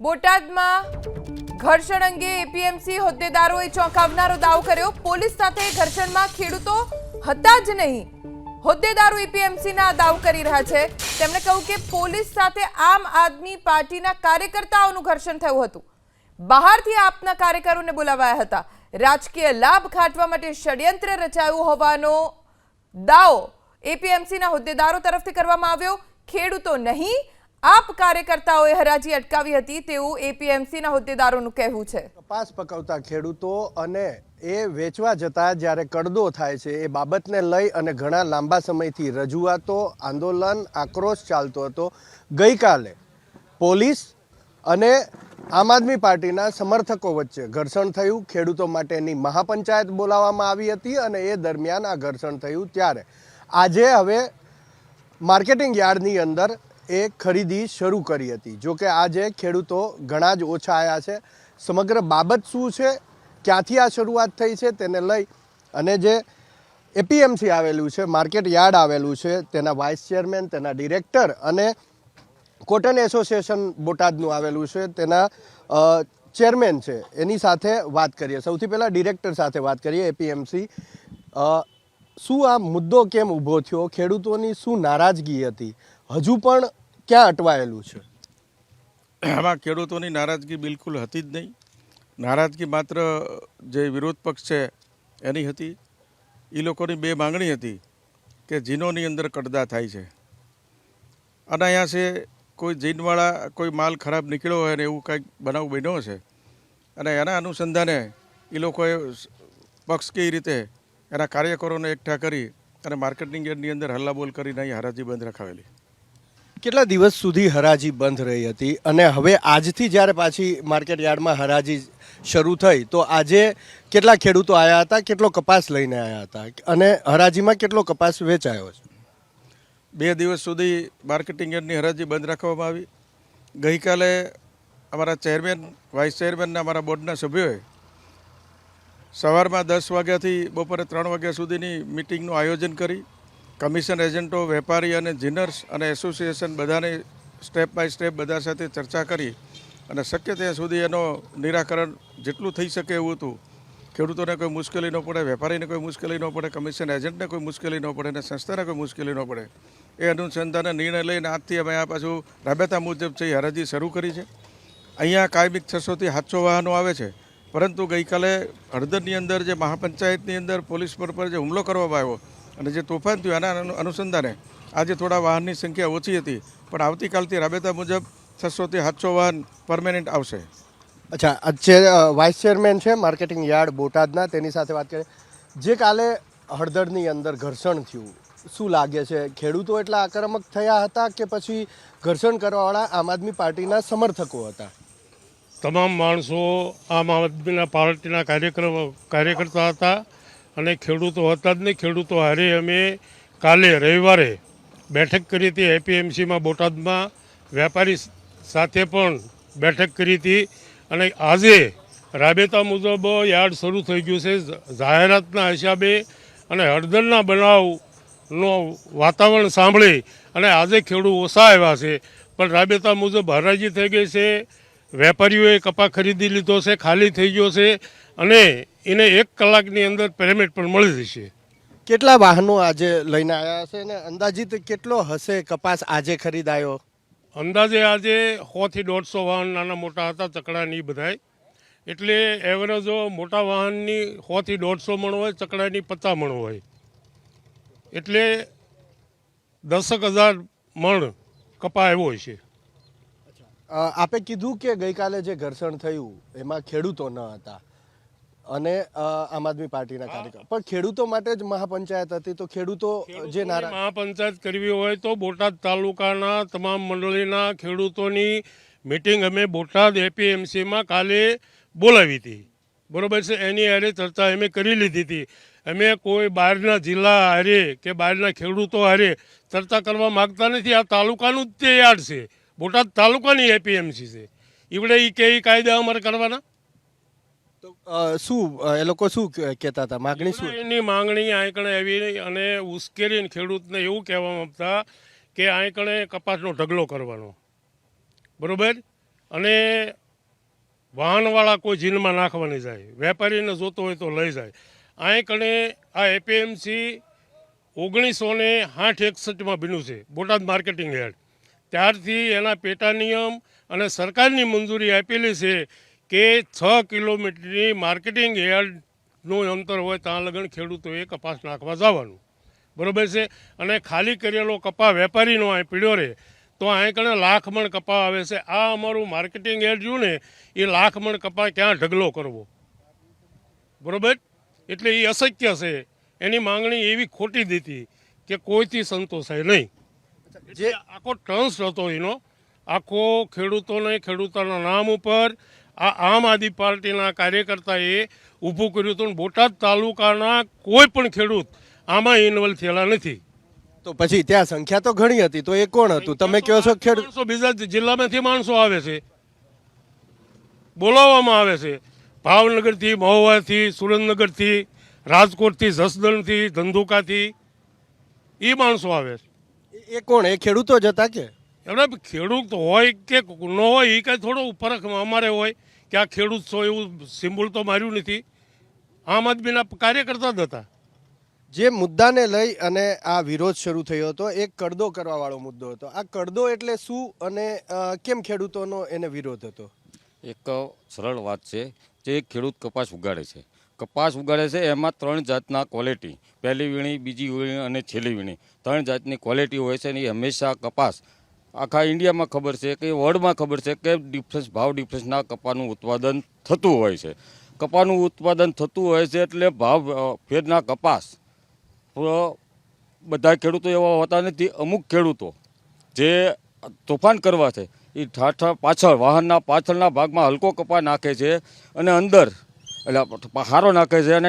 બોટાદમાં ઘર્ષણ અંગે એપીએમસી હોદ્દેદારોએ ચોંકાવનારો દાવો કર્યો. પોલીસ સાથે ઘર્ષણમાં ખેડૂતો હતા જ નહીં. હોદ્દેદારો એપીએમસીના દાવ કરી રહ્યા છે. તેમણે કહ્યું કે પોલીસ સાથે આમ આદમી પાર્ટીના કાર્યકર્તાઓનું ઘર્ષણ થયું હતું. બહારથી આપના કાર્યકરોને બોલાવાયા હતા. રાજકીય લાભ ખાટવા માટે ષડયંત્ર રચાયું હોવાનો દાવો એપીએમસીના હોદ્દેદારો તરફથી કરવામાં આવ્યો. ખેડૂતો નહીં આપ કાર્યકર્તાઓએ હરાજી અટકાવી હતી તેવું એપીએમસીના હોદ્દેદારોનું કહેવું છે. કપાસ પકવતા ખેડૂતો અને એ વેચવા જતા જ્યારે કડદો થાય છે, એ બાબતને લઈ અને ઘણા લાંબા સમયથી રજૂઆતો, આંદોલન, આક્રોશ ચાલતો હતો. ગઈકાલે પોલીસ અને આમ આદમી પાર્ટીના સમર્થકો વચ્ચે ઘર્ષણ થયું. ખેડૂતો માટેની મહાપંચાયત બોલાવવામાં આવી હતી અને એ દરમિયાન આ ઘર્ષણ થયું. ત્યારે આજે હવે માર્કેટિંગ યાર્ડની અંદર એ ખરીદી શરૂ કરી હતી. જો કે આજે ખેડૂતો ઘણા જ ઓછા આવ્યા છે. સમગ્ર બાબત શું છે? ક્યાંથી આ શરૂઆત થઈ છે? તેને લઈ અને જે એપીએમસી આવેલું છે, માર્કેટ યાર્ડ આવેલું છે, તેના વાઇસ ચેરમેન, તેના ડિરેક્ટર અને કોટન એસોસિએશન બોટાદનું આવેલું છે, તેના ચેરમેન છે. એની સાથે વાત કરીએ. સૌથી પહેલાં ડિરેક્ટર સાથે વાત કરીએ એપીએમસી શું આ મુદ્દો કેમ ઊભો થયો? ખેડૂતોની શું નારાજગી હતી? હજુ પણ ક્યાં અટવાયેલું છે? આમાં ખેડૂતોની નારાજગી બિલકુલ હતી જ નહીં. નારાજગી માત્ર જે વિરોધ પક્ષ છે, એની હતી. એ લોકોની બે માંગણી હતી કે જીનોની અંદર કડદા થાય છે. અને અહીંયા છે, કોઈ જીનવાળા, કોઈ માલ ખરાબ નીકળ્યો હોય ને એવું કંઈક બનાવ બન્યો છે, અને એના અનુસંધાને એ લોકોએ પક્ષ કઈ રીતે એના કાર્યકરોને એકઠા કરી અને માર્કેટિંગ યાર્ડની અંદર હલ્લાબોલ કરીને અહીં હરાજી બંધ રખાવેલી. કેટલા દિવસ સુધી હરાજી બંધ રહી હતી? અને હવે આજથી જ્યારે પાછી માર્કેટ યાર્ડમાં હરાજી શરૂ થઈ, તો આજે કેટલા ખેડૂતો આવ્યા હતા? કેટલો કપાસ લઈને આવ્યા હતા? અને હરાજીમાં કેટલો કપાસ વેચાયો છે? બે દિવસ સુધી માર્કેટિંગ યાર્ડની હરાજી બંધ રાખવામાં આવી. ગઈકાલે અમારા ચેરમેન, વાઇસ ચેરમેનના અમારા બોર્ડના સભ્યોએ સવારમાં દસ વાગ્યાથી બપોરે ત્રણ વાગ્યા સુધીની મિટિંગનું આયોજન કરી કમિશન એજન્ટો, વેપારી અને જીનર્સ અને એસોસિએશન બધાને સ્ટેપ બાય સ્ટેપ બધા સાથે ચર્ચા કરી અને શક્ય ત્યાં સુધી એનો નિરાકરણ જેટલું થઈ શકે એવું હતું. ખેડૂતોને કોઈ મુશ્કેલી ન પડે, વેપારીને કોઈ મુશ્કેલી ન પડે, કમિશન એજન્ટને કોઈ મુશ્કેલી ન પડે અને સંસ્થાને કોઈ મુશ્કેલી ન પડે. એ અનુસંધાને નિર્ણય લઈને આજથી અમે આ પાછું રાબેતા મુજબ છે હરાજી શરૂ કરી છે. અહીંયા કાયમિક છસોથી સાતસો વાહનો આવે છે. પરંતુ ગઈકાલે હળદરની અંદર જે મહાપંચાયતની અંદર પોલીસ પર જે હુમલો કરવામાં આવ્યો અને જે તોફાન થયું એના અનુસંધાને આજે થોડા વાહનની સંખ્યા ઓછી હતી પણ આવતીકાલથી રાબેતા મુજબ છસોથી સાતસો વાહન પરમેનન્ટ આવશે. અચ્છા આ ચેર વાઇસ ચેરમેન છે માર્કેટિંગ યાર્ડ બોટાદના તેની સાથે વાત કરીએ. જે કાલે હળદરની અંદર ઘર્ષણ થયું શું લાગે છે? ખેડૂતો એટલા આક્રમક થયા હતા કે પછી ઘર્ષણ કરવાવાળા આમ આદમી પાર્ટીના સમર્થકો હતા? તમામ માણસો આમ આદમીના પાર્ટીના કાર્યક્રમ કાર્યકર્તા હતા. અને ખેડૂતો હતા જ નહીં. ખેડૂતો હારે અમે કાલે રવિવારે બેઠક કરી હતી એપીએમસીમાં બોટાદમાં. વેપારી સાથે પણ બેઠક કરી હતી. અને આજે રાબેતા મુજબ યાર્ડ શરૂ થઈ ગયું છે. જાહેરાતના હિસાબે અને હળદરના બનાવનો વાતાવરણ સાંભળી અને આજે ખેડૂત ઓછા આવ્યા છે. પણ રાબેતા મુજબ હરાજી થઈ ગઈ છે. વેપારીઓએ કપા ખરીદી લીધો છે ખાલી થઈ ગયો છે અને એને એક કલાકની અંદર પેમેન્ટ પણ મળી જશે. કેટલા વાહનો આજે લઈને આવ્યા હશે અને અંદાજિત કેટલો હશે કપાસ આજે ખરીદાયો? અંદાજે આજે સોથી દોઢસો વાહન નાના મોટા હતા ચકડાની બધાય. એટલે એવરેજો મોટા વાહનની સોથી દોઢસો મણ હોય ચકડાની પચાસ મણ હોય. એટલે દસક હજાર મણ કપા આવ્યો છે આપે કીધું કે ગઈકાલે જે ઘર્ષણ થયું એમાં ખેડૂતો ન હતા. અને આમ આદમી પાર્ટીના કાર્યકર. પણ ખેડૂતો માટે જ મહાપંચાયત હતી તો ખેડૂતો જે નારા મહાપંચાયત કરવી હોય તો બોટાદ તાલુકાના તમામ મંડળીના ખેડૂતોની મિટિંગ અમે બોટાદ એપીએમસીમાં કાલે બોલાવી હતી. બરોબર છે? એની હારે ચર્ચા અમે કરી લીધી હતી. અમે કોઈ બહારના જિલ્લા હારે કે બહારના ખેડૂતો હારે ચર્ચા કરવા માગતા નથી. આ તાલુકાનું જ તે યાર્ડ છે. બોટાદ તાલુકાની એપીએમસી છે. ઈવડે એ કે કાયદા અમારે કરવાના? તો શું એ લોકો શું કહેતા હતા? માગણી શું? એની માંગણી આંકણે એવી અને ઉશ્કેરીને ખેડૂતને એવું કહેવા માંગતા કે આંકણે કપાસનો ઢગલો કરવાનો. બરોબર? અને વાહનવાળા કોઈ જીનમાં નાખવાની જાય. વેપારીને જોતો હોય તો લઈ જાય. અહીં કણે આ એપીએમસી ઓગણીસો ને આઠ એકસઠમાં બન્યું છે. Botad marketing yard. ત્યારથી એના પેટા નિયમ અને સરકારની મંજૂરી આપેલી છે કે છ કિલોમીટરની માર્કેટિંગ યાર્ડનું અંતર હોય ત્યાં લગન ખેડૂતોએ કપાસ નાખવા જવાનું. બરોબર છે? અને ખાલી કરેલો કપા વેપારીનો અહીં પીડ્યો રહે, તો અહીં કણે લાખ મણ કપા આવે છે. આ અમારું માર્કેટિંગ યાર્ડ જોયું ને, એ લાખ મણ કપા ક્યાં ઢગલો કરવો? બરોબર? એટલે એ અશક્ય છે. એની માંગણી એવી ખોટી દીધી કે કોઈથી સંતોષાય નહીં. જે આખો ટર્ન્સ હતો એનો. આખો ખેડૂતોને ખેડૂતોના નામ ઉપર આ આમ આદમી પાર્ટીના કાર્યકર્તાએ ઊભું કર્યું હતું બોટાદ તાલુકાના કોઈ પણ ખેડૂત આમાં ઇન્વોલ્વ થયેલા નથી. તો પછી ત્યાં સંખ્યા તો ઘણી હતી તો એ કોણ હતું? તમે કહો છો ખેડૂત બીજા જિલ્લામાંથી માણસો આવે છે. બોલાવવામાં આવે છે. ભાવનગરથી મહુવાથી સુરેન્દ્રનગરથી રાજકોટથી જસદણથી ધંધુકાથી એ માણસો આવે છે. એ કોણ? એ ખેડૂતો જ હતા કે? એમણે ખેડૂત હોય કે ન હોય એ કાંઈ થોડો ફરક અમારે હોય કે આ ખેડૂત છો એવું સિમ્બોલ તો માર્યું નથી. આમ આદમીના કાર્યકર્તા જ હતા. જે મુદ્દાને લઈ અને આ વિરોધ શરૂ થયો હતો એક કડદો કરવાવાળો મુદ્દો હતો. આ કડદો એટલે શું અને કેમ ખેડૂતોનો એને વિરોધ હતો? એક સરળ વાત છે જે ખેડૂત કપાસ ઉગાડે છે. કપાસ ઉગાડે છે, એમાં ત્રણ જાતના ક્વોલિટી પહેલી વીણી, બીજી વીણી અને છેલ્લી વીણી. ત્રણ જાતની ક્વોલિટી હોય છે અને એ હંમેશા કપાસ. આખા ઇન્ડિયામાં ખબર છે કે વર્લ્ડમાં ખબર છે કે ડિફરન્સ ભાવ ડિફરન્સના કપાનું ઉત્પાદન થતું હોય છે. કપાનું ઉત્પાદન થતું હોય છે એટલે ભાવ ફેરના કપાસ. બધા ખેડૂતો એવા હોતા નથી, અમુક ખેડૂતો જે તોફાન કરવા છે, એ ઠાઠા પાછળ, વાહનના પાછળના ભાગમાં હલકો કપા નાખે છે અને અંદર એટલે પહારો નાખે છે અને